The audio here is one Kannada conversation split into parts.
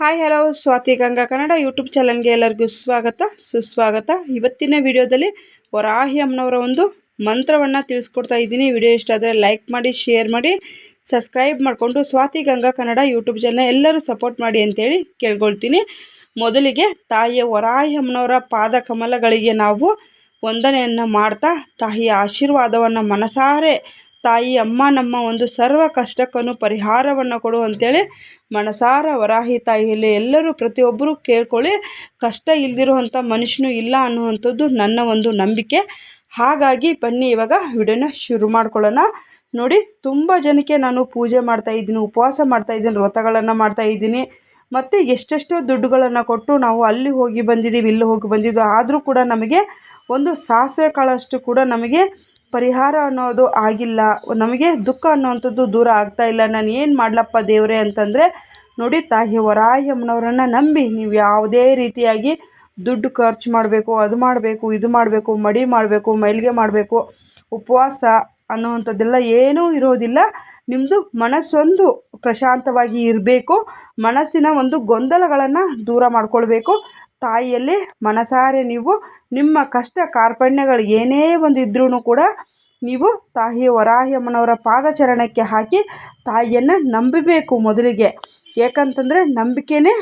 Hi hello Swathi Ganga Kannada YouTube ಚಾನಲ್ಗೆ ಎಲ್ಲರಿಗೂ ಸ್ವಾಗತ. ಸುಸ್ವಾಗತ. ಇವತ್ತಿನ ವಿಡಿಯೋದಲ್ಲಿ ವರಾಹಿ ಅಮ್ಮನವರ ಒಂದು ಮಂತ್ರವನ್ನು ತಿಳಿಸ್ಕೊಡ್ತಾ ಇದ್ದೀನಿ. ವಿಡಿಯೋ ಇಷ್ಟ ಆದರೆ ಲೈಕ್ ಮಾಡಿ ಶೇರ್ ಮಾಡಿ ಸಬ್ಸ್ಕ್ರೈಬ್ ಮಾಡಿಕೊಂಡು ಸ್ವಾತಿ ಗಂಗಾ ಕನ್ನಡ ಯೂಟ್ಯೂಬ್ ಚಾನಲ್ ಎಲ್ಲರೂ ಸಪೋರ್ಟ್ ಮಾಡಿ ಅಂತೇಳಿ ಕೇಳ್ಕೊಳ್ತೀನಿ. ಮೊದಲಿಗೆ ತಾಯಿಯ ವರಾಹಿ ಅಮ್ಮನವರ ಪಾದ ಕಮಲಗಳಿಗೆ ನಾವು ವಂದನೆಯನ್ನು ಮಾಡ್ತಾ, ತಾಯಿಯ ಆಶೀರ್ವಾದವನ್ನು ಮನಸಾರೆ ತಾಯಿ, ಅಮ್ಮ, ನಮ್ಮ ಒಂದು ಸರ್ವ ಕಷ್ಟಕ್ಕೂ ಪರಿಹಾರವನ್ನು ಕೊಡು ಅಂತೇಳಿ ಮನಸಾರ ವರಾಹಿ ತಾಯಿಯಲ್ಲಿ ಎಲ್ಲರೂ ಪ್ರತಿಯೊಬ್ಬರು ಕೇಳ್ಕೊಳ್ಳಿ, ಕಷ್ಟ ಇಲ್ದಿರುವಂಥ ಮನುಷ್ಯನು ಇಲ್ಲ ಅನ್ನುವಂಥದ್ದು ನನ್ನ ಒಂದು ನಂಬಿಕೆ. ಹಾಗಾಗಿ ಬನ್ನಿ ಇವಾಗ ವಿಡಿಯೋನ ಶುರು ಮಾಡ್ಕೊಳ್ಳೋಣ. ನೋಡಿ, ತುಂಬ ಜನಕ್ಕೆ ನಾನು ಪೂಜೆ ಮಾಡ್ತಾ ಇದ್ದೀನಿ, ಉಪವಾಸ ಮಾಡ್ತಾಯಿದ್ದೀನಿ ವ್ರತಗಳನ್ನು ಮಾಡ್ತಾಯಿದ್ದೀನಿ ಮತ್ತು ಎಷ್ಟೆಷ್ಟೋ ದುಡ್ಡುಗಳನ್ನು ಕೊಟ್ಟು ನಾವು ಅಲ್ಲಿ ಹೋಗಿ ಬಂದಿದ್ದೀವಿ, ಇಲ್ಲಿ ಹೋಗಿ ಬಂದಿದ್ದೀವಿ. ಆದರೂ ಕೂಡ ನಮಗೆ ಒಂದು ಸಾಸಿವೆ ಕಾಳಷ್ಟು ಕೂಡ ನಮಗೆ ಪರಿಹಾರ ಅನ್ನೋದು ಆಗಿಲ್ಲ. ನಮಗೆ ದುಃಖ ಅನ್ನೋವಂಥದ್ದು ದೂರ ಆಗ್ತಾ ಇಲ್ಲ. ನಾನು ಏನು ಮಾಡಲಪ್ಪ ದೇವರೇ ಅಂತಂದರೆ, ನೋಡಿ ತಾಯಿ ವರಾಯಮ್ಮನವರನ್ನು ನಂಬಿ ನೀವು ಯಾವುದೇ ರೀತಿಯಾಗಿ ದುಡ್ಡು ಖರ್ಚು ಮಾಡಬೇಕು, ಅದು ಮಾಡಬೇಕು, ಇದು ಮಾಡಬೇಕು, ಮಡಿ ಮಾಡಬೇಕು, ಮೈಲಿಗೆ ಮಾಡಬೇಕು, ಉಪವಾಸ ಅನ್ನುವಂಥದ್ದೆಲ್ಲ ಏನೂ ಇರೋದಿಲ್ಲ. ನಿಮ್ಮದು ಮನಸ್ಸೊಂದು ಪ್ರಶಾಂತವಾಗಿ ಇರಬೇಕು. ಮನಸ್ಸಿನ ಒಂದು ಗೊಂದಲಗಳನ್ನು ದೂರ ಮಾಡಿಕೊಳ್ಬೇಕು. ತಾಯಿಯಲ್ಲಿ ಮನಸಾರೆ ನೀವು ನಿಮ್ಮ ಕಷ್ಟ ಕಾರ್ಪಣ್ಯಗಳು ಏನೇ ಒಂದು ಇದ್ರೂ ಕೂಡ ನೀವು ತಾಯಿ ವರಾಹಿಯಮ್ಮನವರ ಪಾದಚರಣಕ್ಕೆ ಹಾಕಿ ತಾಯಿಯನ್ನು ನಂಬಬೇಕು ಮೊದಲಿಗೆ. ಏಕಂತಂದರೆ ನಂಬಿಕೆಯೇ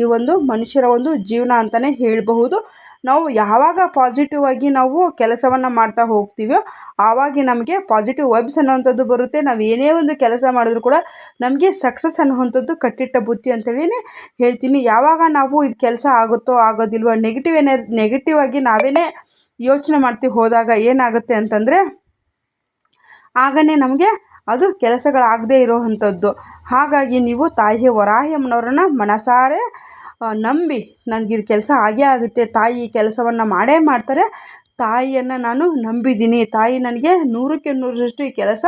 ಈ ಒಂದು ಮನುಷ್ಯರ ಒಂದು ಜೀವನ ಅಂತಲೇ ಹೇಳಬಹುದು. ನಾವು ಯಾವಾಗ ಪಾಸಿಟಿವ್ ಆಗಿ ನಾವು ಕೆಲಸವನ್ನು ಮಾಡ್ತಾ ಹೋಗ್ತೀವೋ ಆವಾಗ ನಮಗೆ ಪಾಸಿಟಿವ್ ವೈಬ್ಸ್ ಅನ್ನೋವಂಥದ್ದು ಬರುತ್ತೆ. ನಾವು ಏನೇ ಒಂದು ಕೆಲಸ ಮಾಡಿದ್ರು ಕೂಡ ನಮಗೆ ಸಕ್ಸಸ್ ಅನ್ನುವಂಥದ್ದು ಕಟ್ಟಿಟ್ಟ ಬುತ್ತಿ ಅಂತೇಳಿ ಹೇಳ್ತೀನಿ. ಯಾವಾಗ ನಾವು ಇದು ಕೆಲಸ ಆಗುತ್ತೋ ಆಗೋದಿಲ್ವೋ ನೆಗೆಟಿವ್ ಏನೇ ನೆಗೆಟಿವ್ ಆಗಿ ನಾವೇ ಯೋಚನೆ ಮಾಡ್ತೀವಿ ಹೋದಾಗ ಏನಾಗುತ್ತೆ ಅಂತಂದರೆ ಆಗನೇ ನಮಗೆ ಅದು ಕೆಲಸಗಳಾಗದೇ ಇರೋವಂಥದ್ದು. ಹಾಗಾಗಿ ನೀವು ತಾಯಿ ವರಾಹಿಯಮ್ಮನವ್ರನ್ನ ಮನಸಾರೆ ನಂಬಿ ನನಗಿದು ಕೆಲಸ ಆಗೇ ಆಗುತ್ತೆ, ತಾಯಿ ಕೆಲಸವನ್ನು ಮಾಡೇ ಮಾಡ್ತಾರೆ, ತಾಯಿಯನ್ನು ನಾನು ನಂಬಿದ್ದೀನಿ, ತಾಯಿ ನನಗೆ ನೂರಕ್ಕೆ ನೂರರಷ್ಟು ಈ ಕೆಲಸ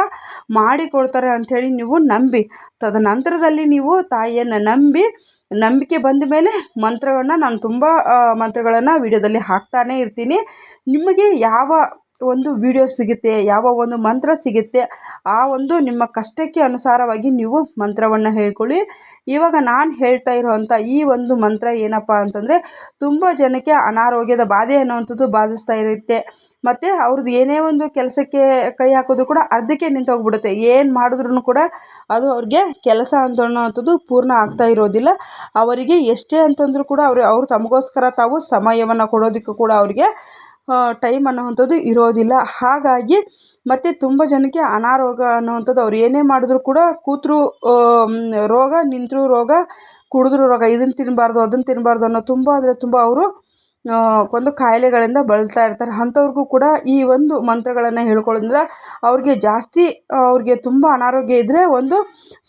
ಮಾಡಿಕೊಡ್ತಾರೆ ಅಂಥೇಳಿ ನೀವು ನಂಬಿ, ತದನಂತರದಲ್ಲಿ ನೀವು ತಾಯಿಯನ್ನು ನಂಬಿ, ನಂಬಿಕೆ ಬಂದ ಮೇಲೆ ಮಂತ್ರಗಳನ್ನ ನಾನು ತುಂಬ ಮಂತ್ರಗಳನ್ನು ವಿಡಿಯೋದಲ್ಲಿ ಹಾಕ್ತಾನೇ ಇರ್ತೀನಿ. ನಿಮಗೆ ಯಾವ ಒಂದು ವಿಡಿಯೋ ಸಿಗುತ್ತೆ, ಯಾವ ಒಂದು ಮಂತ್ರ ಸಿಗುತ್ತೆ, ಆ ಒಂದು ನಿಮ್ಮ ಕಷ್ಟಕ್ಕೆ ಅನುಸಾರವಾಗಿ ನೀವು ಮಂತ್ರವನ್ನು ಹೇಳ್ಕೊಳ್ಳಿ. ಇವಾಗ ನಾನು ಹೇಳ್ತಾ ಇರೋವಂಥ ಈ ಒಂದು ಮಂತ್ರ ಏನಪ್ಪ ಅಂತಂದರೆ, ತುಂಬ ಜನಕ್ಕೆ ಅನಾರೋಗ್ಯದ ಬಾಧೆ ಅನ್ನೋವಂಥದ್ದು ಬಾಧಿಸ್ತಾ ಇರುತ್ತೆ. ಮತ್ತು ಅವ್ರದ್ದು ಏನೇ ಒಂದು ಕೆಲಸಕ್ಕೆ ಕೈ ಹಾಕಿದ್ರು ಕೂಡ ಅರ್ಧಕ್ಕೆ ನಿಂತೋಗ್ಬಿಡುತ್ತೆ. ಏನು ಮಾಡಿದ್ರೂ ಕೂಡ ಅದು ಅವ್ರಿಗೆ ಕೆಲಸ ಅಂತ ಅನ್ನೋವಂಥದ್ದು ಪೂರ್ಣ ಆಗ್ತಾ ಇರೋದಿಲ್ಲ. ಅವರಿಗೆ ಎಷ್ಟೇ ಅಂತಂದರೂ ಕೂಡ ಅವರು, ಅವ್ರು ತಮಗೋಸ್ಕರ ತಾವು ಸಮಯವನ್ನು ಕೊಡೋದಕ್ಕೂ ಕೂಡ ಅವರಿಗೆ ಟೈಮ್ ಅನ್ನೋವಂಥದ್ದು ಇರೋದಿಲ್ಲ. ಹಾಗಾಗಿ ಮತ್ತು ತುಂಬ ಜನಕ್ಕೆ ಅನಾರೋಗ್ಯ ಅನ್ನುವಂಥದ್ದು ಅವ್ರು ಏನೇ ಮಾಡಿದ್ರು ಕೂಡ ಕೂತರೂ ರೋಗ, ನಿಂತರೂ ರೋಗ, ಕುಡಿದ್ರೂ ರೋಗ, ಇದನ್ನು ತಿನ್ನಬಾರ್ದು ಅದನ್ನು ತಿನ್ನಬಾರ್ದು ಅನ್ನೋ ತುಂಬ ಅಂದರೆ ತುಂಬ ಅವರು ಒಂದು ಕಾಯಿಲೆಗಳಿಂದ ಬಳಲ್ತಾ ಇರ್ತಾರೆ. ಅಂಥವ್ರಿಗೂ ಕೂಡ ಈ ಒಂದು ಮಂತ್ರಗಳನ್ನು ಹೇಳ್ಕೊಳ್ಳೋದ್ರಿಂದ ಅವ್ರಿಗೆ ಜಾಸ್ತಿ ಅವ್ರಿಗೆ ತುಂಬ ಅನಾರೋಗ್ಯ ಇದ್ದರೆ ಒಂದು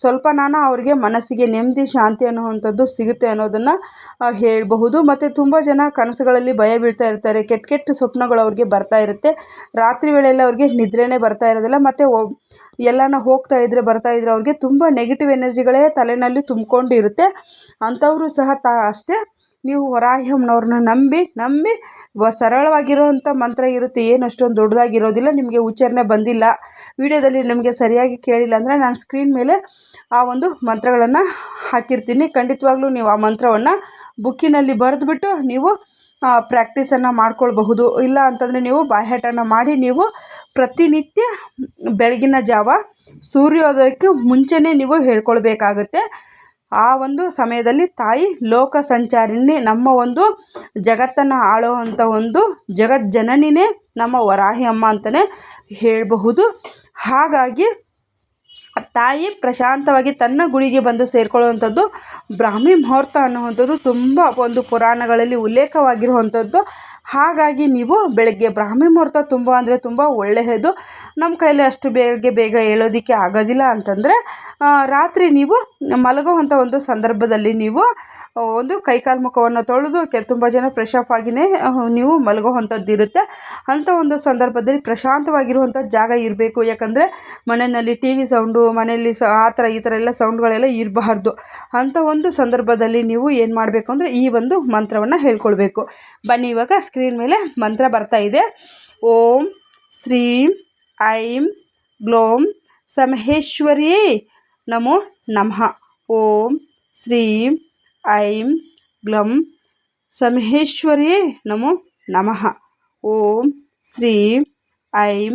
ಸ್ವಲ್ಪನಾನ ಅವ್ರಿಗೆ ಮನಸ್ಸಿಗೆ ನೆಮ್ಮದಿ, ಶಾಂತಿ ಅನ್ನುವಂಥದ್ದು ಸಿಗುತ್ತೆ ಅನ್ನೋದನ್ನು ಹೇಳಬಹುದು. ಮತ್ತು ತುಂಬ ಜನ ಕನಸುಗಳಲ್ಲಿ ಭಯ ಬೀಳ್ತಾ ಇರ್ತಾರೆ. ಕೆಟ್ಟ ಕೆಟ್ಟ ಸ್ವಪ್ನಗಳು ಅವ್ರಿಗೆ ಬರ್ತಾ ಇರುತ್ತೆ. ರಾತ್ರಿ ವೇಳೆಯಲ್ಲಿ ಅವ್ರಿಗೆ ನಿದ್ರೆನೇ ಬರ್ತಾ ಇರೋದಿಲ್ಲ. ಮತ್ತು ಎಲ್ಲನ ಹೋಗ್ತಾ ಇದ್ದರೆ ಬರ್ತಾ ಇದ್ದರೆ ಅವ್ರಿಗೆ ತುಂಬ ನೆಗೆಟಿವ್ ಎನರ್ಜಿಗಳೇ ತಲೆಯಲ್ಲಿ ತುಂಬಿಕೊಂಡಿರುತ್ತೆ. ಅಂಥವರು ಸಹ ತಾ, ಅಷ್ಟೇ. ನೀವು ವರಾಹಿಯಮ್ಮನವ್ರನ್ನ ನಂಬಿ ನಂಬಿ ಸರಳವಾಗಿರುವಂಥ ಮಂತ್ರ ಇರುತ್ತೆ, ಏನು ಅಷ್ಟೊಂದು ದೊಡ್ಡದಾಗಿರೋದಿಲ್ಲ, ನಿಮಗೆ ಉಚ್ಚಾರಣೆ ಬಂದಿಲ್ಲ. ವಿಡಿಯೋದಲ್ಲಿ ನಿಮಗೆ ಸರಿಯಾಗಿ ಕೇಳಿಲ್ಲ ಅಂದರೆ ನಾನು ಸ್ಕ್ರೀನ್ ಮೇಲೆ ಆ ಒಂದು ಮಂತ್ರಗಳನ್ನು ಹಾಕಿರ್ತೀನಿ. ಖಂಡಿತವಾಗ್ಲೂ ನೀವು ಆ ಮಂತ್ರವನ್ನು ಬುಕ್ಕಿನಲ್ಲಿ ಬರೆದ್ಬಿಟ್ಟು ನೀವು ಪ್ರಾಕ್ಟೀಸನ್ನು ಮಾಡ್ಕೊಳ್ಬಹುದು. ಇಲ್ಲ ಅಂತಂದರೆ ನೀವು ಬಾಹ್ಯಾಟನ ಮಾಡಿ ನೀವು ಪ್ರತಿನಿತ್ಯ ಬೆಳಗಿನ ಜಾವ ಸೂರ್ಯೋದಯಕ್ಕೆ ಮುಂಚೆನೇ ನೀವು ಹೇಳ್ಕೊಳ್ಬೇಕಾಗುತ್ತೆ. ಆ ಒಂದು ಸಮಯದಲ್ಲಿ ತಾಯಿ ಲೋಕ ಸಂಚಾರಿಣಿ ನಮ್ಮ ಒಂದು ಜಗತ್ತನ್ನು ಆಳುವಂಥ ಒಂದು ಜಗಜ್ಜನನಿನೇ ನಮ್ಮ ವರಾಹಿ ಅಮ್ಮ ಅಂತಲೇ ಹೇಳಬಹುದು. ಹಾಗಾಗಿ ತಾಯಿ ಪ್ರಶಾಂತವಾಗಿ ತನ್ನ ಗುಡಿಗೆ ಬಂದು ಸೇರಿಕೊಳ್ಳುವಂಥದ್ದು ಬ್ರಾಹ್ಮಿ ಮುಹೂರ್ತ ಅನ್ನುವಂಥದ್ದು ತುಂಬ ಒಂದು ಪುರಾಣಗಳಲ್ಲಿ ಉಲ್ಲೇಖವಾಗಿರುವಂಥದ್ದು. ಹಾಗಾಗಿ ನೀವು ಬೆಳಗ್ಗೆ ಬ್ರಾಹ್ಮಿ ಮುಹೂರ್ತ ತುಂಬ ಅಂದರೆ ತುಂಬ ಒಳ್ಳೆಯದು. ನಮ್ಮ ಕೈಯಲ್ಲಿ ಅಷ್ಟು ಬೇಗ ಬೇಗ ಹೇಳೋದಕ್ಕೆ ಆಗೋದಿಲ್ಲ ಅಂತಂದರೆ ರಾತ್ರಿ ನೀವು ಮಲಗುವಂಥ ಒಂದು ಸಂದರ್ಭದಲ್ಲಿ ನೀವು ಒಂದು ಕೈಕಾಲು ಮುಖವನ್ನು ತೊಳೆದು ಕೆ ತುಂಬ ಜನ ಫ್ರೆಶ್ ಆಫ್ ಆಗಿಯೇ ನೀವು ಮಲಗುವಂಥದ್ದು ಇರುತ್ತೆ. ಅಂಥ ಒಂದು ಸಂದರ್ಭದಲ್ಲಿ ಪ್ರಶಾಂತವಾಗಿರುವಂಥ ಜಾಗ ಇರಬೇಕು. ಯಾಕಂದರೆ ಮನೆಯಲ್ಲಿ ಟಿ ವಿ ಸೌಂಡು ಮನೆಯಲ್ಲಿ ಸ, ಆ ಥರ ಈ ಥರ ಎಲ್ಲ ಸೌಂಡ್ಗಳೆಲ್ಲ ಇರಬಾರ್ದು. ಅಂಥ ಒಂದು ಸಂದರ್ಭದಲ್ಲಿ ನೀವು ಏನು ಮಾಡಬೇಕು ಅಂದರೆ ಈ ಒಂದು ಮಂತ್ರವನ್ನು ಹೇಳ್ಕೊಳ್ಬೇಕು. ಬನ್ನಿ ಇವಾಗ ಸ್ಕ್ರೀನ್ ಮೇಲೆ ಮಂತ್ರ ಬರ್ತಾ ಇದೆ. ಓಂ ಶ್ರೀಂ ಐಂ ಗ್ಲೋಂ ಸಮಹೇಶ್ವರಿಯೇ ನಮೋ ನಮಃ. ಓಂ ಶ್ರೀಂ ಐಂ ಗ್ಲಂ ಸಮಹೇಶ್ವರಿಯೇ ನಮೋ ನಮಃ. ಓಂ ಶ್ರೀಂ ಐಂ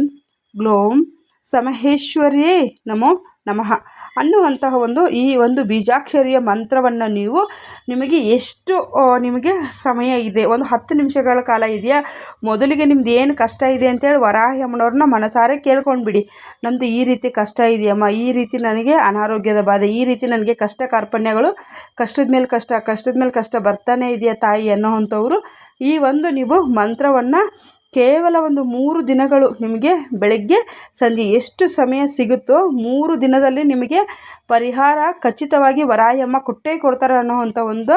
ಗ್ಲೋಂ ಸಮಹೇಶ್ವರಿಯೇ ನಮೋ ನಮಃ ಅನ್ನುವಂತಹ ಒಂದು ಈ ಒಂದು ಬೀಜಾಕ್ಷರಿಯ ಮಂತ್ರವನ್ನು ನೀವು ನಿಮಗೆ ಎಷ್ಟು ನಿಮಗೆ ಸಮಯ ಇದೆ? ಒಂದು ಹತ್ತು ನಿಮಿಷಗಳ ಕಾಲ ಇದೆಯಾ? ಮೊದಲಿಗೆ ನಿಮ್ದು ಏನು ಕಷ್ಟ ಇದೆ ಅಂತೇಳಿ ವರಾಹಿ ಅಮ್ಮನವ್ರನ್ನ ಮನಸಾರೆ ಕೇಳ್ಕೊಂಡ್ಬಿಡಿ. ನಮ್ಮದು ಈ ರೀತಿ ಕಷ್ಟ ಇದೆಯಮ್ಮ, ಈ ರೀತಿ ನನಗೆ ಅನಾರೋಗ್ಯದ ಬಾಧೆ, ಈ ರೀತಿ ನನಗೆ ಕಷ್ಟ ಕಾರ್ಪಣ್ಯಗಳು, ಕಷ್ಟದ ಮೇಲೆ ಕಷ್ಟ, ಕಷ್ಟದ ಮೇಲೆ ಕಷ್ಟ ಬರ್ತಾನೆ ಇದೆಯಾ ತಾಯಿ ಅನ್ನೋ ಈ ಒಂದು ನೀವು ಮಂತ್ರವನ್ನು ಕೇವಲ ಒಂದು ಮೂರು ದಿನಗಳು ನಿಮಗೆ ಬೆಳಗ್ಗೆ ಸಂಜೆ ಎಷ್ಟು ಸಮಯ ಸಿಗುತ್ತೋ ಮೂರು ದಿನದಲ್ಲಿ ನಿಮಗೆ ಪರಿಹಾರ ಖಚಿತವಾಗಿ ವರಾಯಮ್ಮ ಕೊಟ್ಟೇ ಕೊಡ್ತಾರೆ ಅನ್ನೋವಂಥ ಒಂದು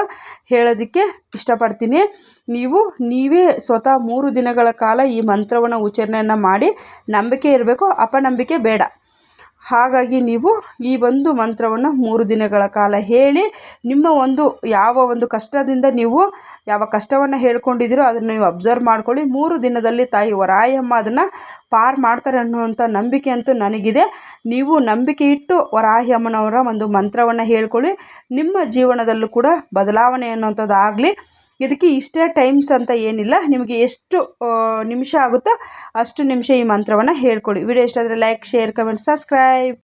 ಹೇಳೋದಕ್ಕೆ ಇಷ್ಟಪಡ್ತೀನಿ. ನೀವು ನೀವೇ ಸ್ವತಃ ಮೂರು ದಿನಗಳ ಕಾಲ ಈ ಮಂತ್ರವನ್ನು ಉಚ್ಚಾರಣೆಯನ್ನು ಮಾಡಿ ನಂಬಿಕೆ ಇರಬೇಕು. ಅಪನಂಬಿಕೆ ಬೇಡ. ಹಾಗಾಗಿ ನೀವು ಈ ಒಂದು ಮಂತ್ರವನ್ನು ಮೂರು ದಿನಗಳ ಕಾಲ ಹೇಳಿ ನಿಮ್ಮ ಒಂದು ಯಾವ ಒಂದು ಕಷ್ಟದಿಂದ ನೀವು ಯಾವ ಕಷ್ಟವನ್ನು ಹೇಳ್ಕೊಂಡಿದ್ದೀರೋ ಅದನ್ನು ನೀವು ಅಬ್ಸರ್ವ್ ಮಾಡ್ಕೊಳ್ಳಿ. ಮೂರು ದಿನದಲ್ಲಿ ತಾಯಿ ವರಾಯಮ್ಮ ಅದನ್ನು ಪಾರ್ ಮಾಡ್ತಾರೆ ಅನ್ನುವಂಥ ನಂಬಿಕೆ ಅಂತೂ ನನಗಿದೆ. ನೀವು ನಂಬಿಕೆ ಇಟ್ಟು ವರಾಯಮ್ಮನವರ ಒಂದು ಮಂತ್ರವನ್ನು ಹೇಳ್ಕೊಳ್ಳಿ. ನಿಮ್ಮ ಜೀವನದಲ್ಲೂ ಕೂಡ ಬದಲಾವಣೆ ಅನ್ನುವಂಥದ್ದು ಆಗಲಿ ಇದಕ್ಕೆ ಇಷ್ಟೇ ಟೈಮ್ಸ್ ಅಂತ ಏನಿಲ್ಲ. ನಿಮಗೆ ಎಷ್ಟು ನಿಮಿಷ ಆಗುತ್ತೋ ಅಷ್ಟು ನಿಮಿಷ ಈ ಮಂತ್ರವನ್ನು ಹೇಳ್ಕೊಳ್ಳಿ ವಿಡಿಯೋ ಇಷ್ಟ ಆದರೆ ಲೈಕ್ ಶೇರ್ ಕಮೆಂಟ್ ಸಬ್ಸ್ಕ್ರೈಬ್